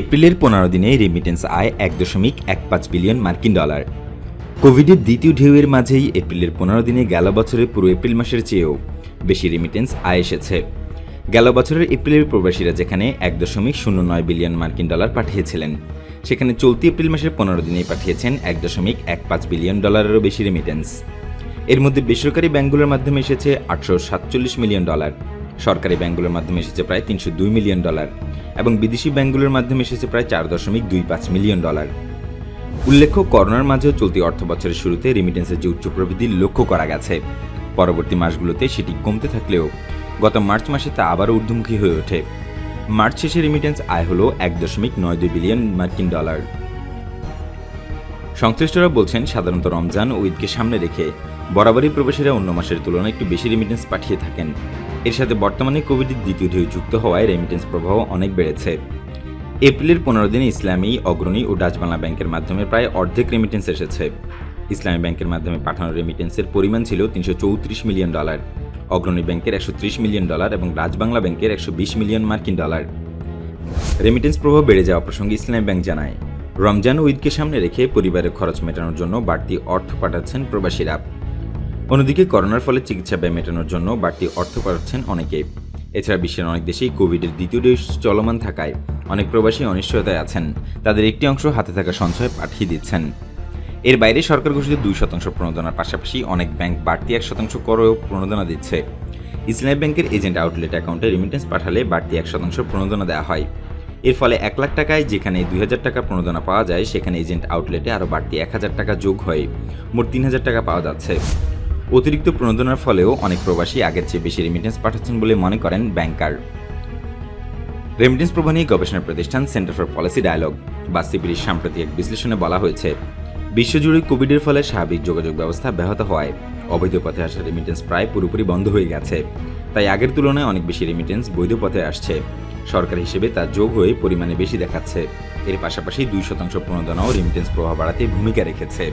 এপ্রিলের পনেরো দিনে রেমিটেন্স আয় এক দশমিক এক পাঁচ বিলিয়ন মার্কিন ডলার। কোভিডের দ্বিতীয় ঢেউয়ের মাঝেই এপ্রিলের পনেরো দিনে গেল বছরের পুরো এপ্রিল মাসের চেয়েও বেশি রেমিটেন্স আয় এসেছে। গেল বছরের এপ্রিলের প্রবাসীরা যেখানে এক দশমিক শূন্য নয় বিলিয়ন মার্কিন ডলার পাঠিয়েছিলেন, সেখানে চলতি এপ্রিল মাসের পনেরো দিনেই পাঠিয়েছেন এক দশমিক এক পাঁচ বিলিয়ন ডলারেরও বেশি রেমিটেন্স এর মধ্যে বেসরকারি ব্যাংকগুলোর মাধ্যমে এসেছে আটশো সাতচল্লিশ মিলিয়ন ডলার সরকারি ব্যাংকগুলোর মাধ্যমে এসেছে প্রায় তিনশো দুই মিলিয়ন ডলার এবং বিদেশি ব্যাংকগুলোর মাধ্যমে এসেছে প্রায় চার দশমিক দুই পাঁচ মিলিয়ন ডলার। উল্লেখ্য, করোনার মাঝেও চলতি অর্থ বছরের শুরুতে রেমিটেন্সের যে উচ্চ প্রবৃদ্ধি লক্ষ্য করা গেছে। পরবর্তী মাসগুলোতে সেটি কমতে থাকলেও গত মার্চ মাসে তা আবারও ঊর্ধ্বমুখী হয়ে ওঠে। মার্চ শেষে রেমিটেন্স আয় হল এক দশমিক নয় দুই বিলিয়ন মার্কিন ডলার। সংশ্লিষ্টরা বলছেন, সাধারণত রমজান ও ঈদকে সামনে রেখে বরাবরই প্রবাসীরা অন্য মাসের তুলনায় একটু বেশি রেমিটেন্স পাঠিয়ে থাকেন। এর সাথে বর্তমানে কোভিডের দ্বিতীয় ঢেউ যুক্ত হওয়ায় রেমিটেন্স প্রবাহ অনেক বেড়েছে। এপ্রিলের পনেরো দিনে ইসলামী, অগ্রণী ও ডাচ বাংলা ব্যাংকের মাধ্যমে প্রায় অর্ধেক রেমিটেন্স এসেছে। ইসলামী ব্যাংকের মাধ্যমে পাঠানো রেমিটেন্সের পরিমাণ ছিল তিনশো চৌত্রিশ মিলিয়ন ডলার। অগ্রণী ব্যাংকের একশো ত্রিশ মিলিয়ন ডলার এবং রাজবাংলা ব্যাংকের একশো বিশ মিলিয়ন মার্কিন ডলার। রেমিটেন্স প্রভাব বেড়ে যাওয়া প্রসঙ্গে ইসলামী ব্যাংক জানায়, রমজান ঈদকে সামনে রেখে পরিবারের খরচ মেটানোর জন্য বাড়তি অর্থ পাঠাচ্ছেন প্রবাসীরা। অন্যদিকে করোনার ফলে চিকিৎসা ব্যয় মেটানোর জন্য বাড়তি অর্থ পাঠাচ্ছেন অনেকে। এছাড়া বিশ্বের অনেক দেশেই কোভিডের দ্বিতীয় ডোজ চলমান থাকায় অনেক প্রবাসী অনিশ্চয়তায় আছেন। তাদের একটি অংশ হাতে থাকা সঞ্চয় পাঠিয়ে দিচ্ছেন। এর বাইরে সরকার ঘোষিত দুই শতাংশ প্রণোদনার পাশাপাশি অনেক ব্যাংক বাড়তি এক শতাংশ করেও প্রণোদনা দিচ্ছে। ইসলামী ব্যাংকের এজেন্ট আউটলেট অ্যাকাউন্টে রেমিটেন্স পাঠালে বাড়তি এক শতাংশ প্রণোদনা দেওয়া হয়। এর ফলে এক লাখ টাকায় যেখানে দুই হাজার টাকা প্রণোদনা পাওয়া যায়, সেখানে এজেন্ট আউটলেটে আরও বাড়তি এক হাজার টাকা যোগ হয়ে। মোট তিন হাজার টাকা পাওয়া যাচ্ছে। অতিরিক্ত প্রণোদনার ফলেও অনেক প্রবাসী আগের চেয়ে বেশি রেমিটেন্স পাঠাচ্ছেন বলে মনে করেন ব্যাংকার। রেমিটেন্স প্রবাহ নিয়ে গবেষণা প্রতিষ্ঠান সেন্টার ফর পলিসি ডায়ালগ বা সিপিডির সাম্প্রতিক এক বিশ্লেষণে বলা হয়েছে, বিশ্বজুড়ে কোভিডের ফলে স্বাভাবিক যোগাযোগ ব্যবস্থা ব্যাহত হওয়ায় অবৈধ পথে আসা রেমিটেন্স প্রায় পুরোপুরি বন্ধ হয়ে গেছে। তাই আগের তুলনায় অনেক বেশি রেমিটেন্স বৈধ পথে আসছে। সরকার হিসেবে তা যোগ হয়ে পরিমাণে বেশি দেখাচ্ছে। এর পাশাপাশি দুই শতাংশ প্রণোদনাও রেমিটেন্স প্রভাব বাড়াতে ভূমিকা রেখেছে।